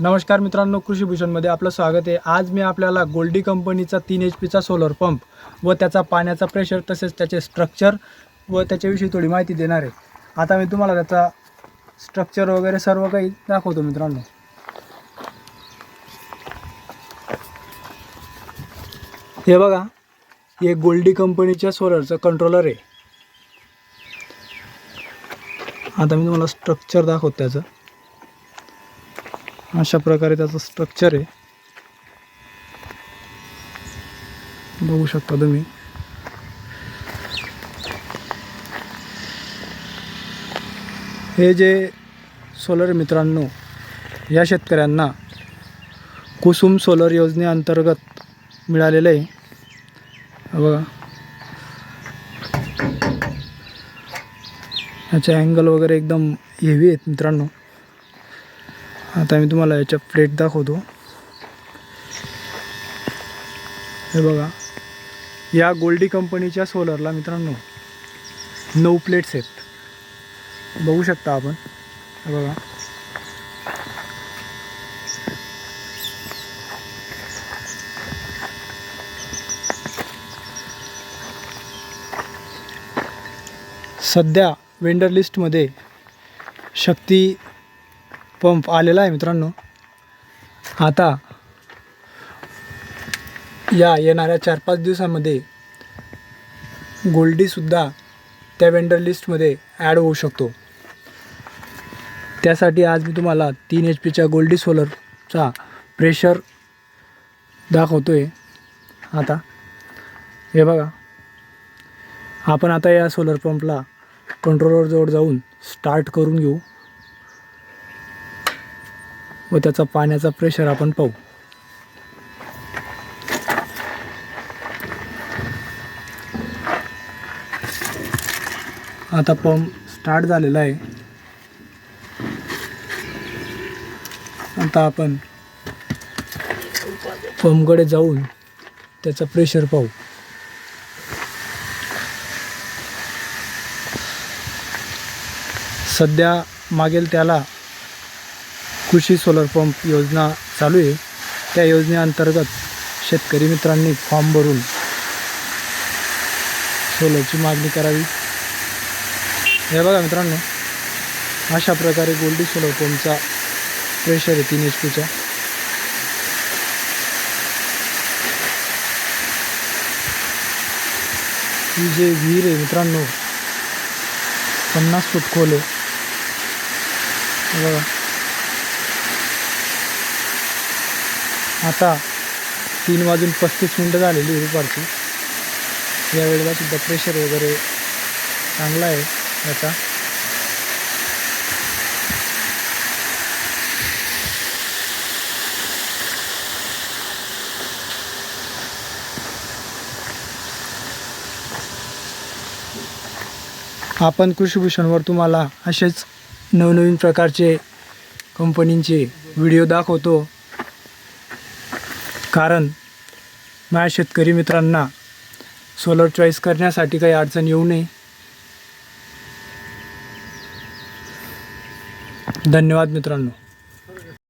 नमस्कार मित्रांनो कृषी भूषणमध्ये आपलं स्वागत आहे. आज मी आपल्याला गोल्डी कंपनीचा तीन एच पीचा सोलर पंप व त्याचा पाण्याचा प्रेशर तसेच त्याचे स्ट्रक्चर व त्याच्याविषयी थोडी माहिती देणार आहे. आता मी तुम्हाला त्याचा स्ट्रक्चर वगैरे सर्व काही दाखवतो मित्रांनो. हे बघा हे गोल्डी कंपनीच्या सोलरचं कंट्रोलर आहे. आता मी तुम्हाला स्ट्रक्चर दाखवतो त्याचं. अशा प्रकारे त्याचं स्ट्रक्चर आहे. बघू शकता तुम्ही. हे जे सोलर मित्रांनो या शेतकऱ्यांना कुसुम सोलर योजनेअंतर्गत मिळालेलं आहे. बघा. ह्याचे अँगल वगैरे एकदम हेवी आहेत मित्रांनो. आता मी तुम्हाला याच्या प्लेट दाखवतो. हे बघा. या गोल्डी कंपनीच्या सोलरला मित्रांनो नऊ प्लेट्स आहेत. बघू शकता आपण. हे बघा. सध्या वेंडर लिस्टमध्ये शक्ती पंप आलेला आहे मित्रांनो. आता या येणाऱ्या चार पाच दिवसामध्ये गोल्डीसुद्धा त्या वेंडर लिस्टमध्ये ॲड होऊ शकतो. त्यासाठी आज मी तुम्हाला तीन एच पीच्या गोल्डी सोलरचा प्रेशर दाखवतो आहे आता हे बघा. आपण आता या सोलर पंपला कंट्रोलरजवळ जाऊन स्टार्ट करून घेऊ. व त्याचा पाण्याचा प्रेशर आपण पाहू. आता पंप स्टार्ट झालेला आहे. आता आपण पंपकडे जाऊन त्याचा प्रेशर पाहू. सध्या मागेल त्याला कृषी सोलर पंप योजना चालू आहे. त्या योजनेअंतर्गत शेतकरी मित्रांनी फॉर्म भरून सोलरची मागणी करावी. हे बघा मित्रांनो अशा प्रकारे गोल्डी सोलर पंपचा प्रेशर आहे तीन एच पीचा. ही जे विहीर आहे मित्रांनो पन्नास फूट खोल आहे. बघा. आता तीन वाजून पस्तीस मिनटं झालेली दुपारची. या वेळेला सुद्धा प्रेशर वगैरे चांगला आहे याचा. आपण कृषीभूषणवर तुम्हाला असेच नवनवीन प्रकारचे कंपनींचे व्हिडिओ दाखवतो. कारण माझ्या शेतकरी मित्रांना सोलर चॉईस करण्यासाठी काही अडचण येऊ नये. धन्यवाद मित्रांनो.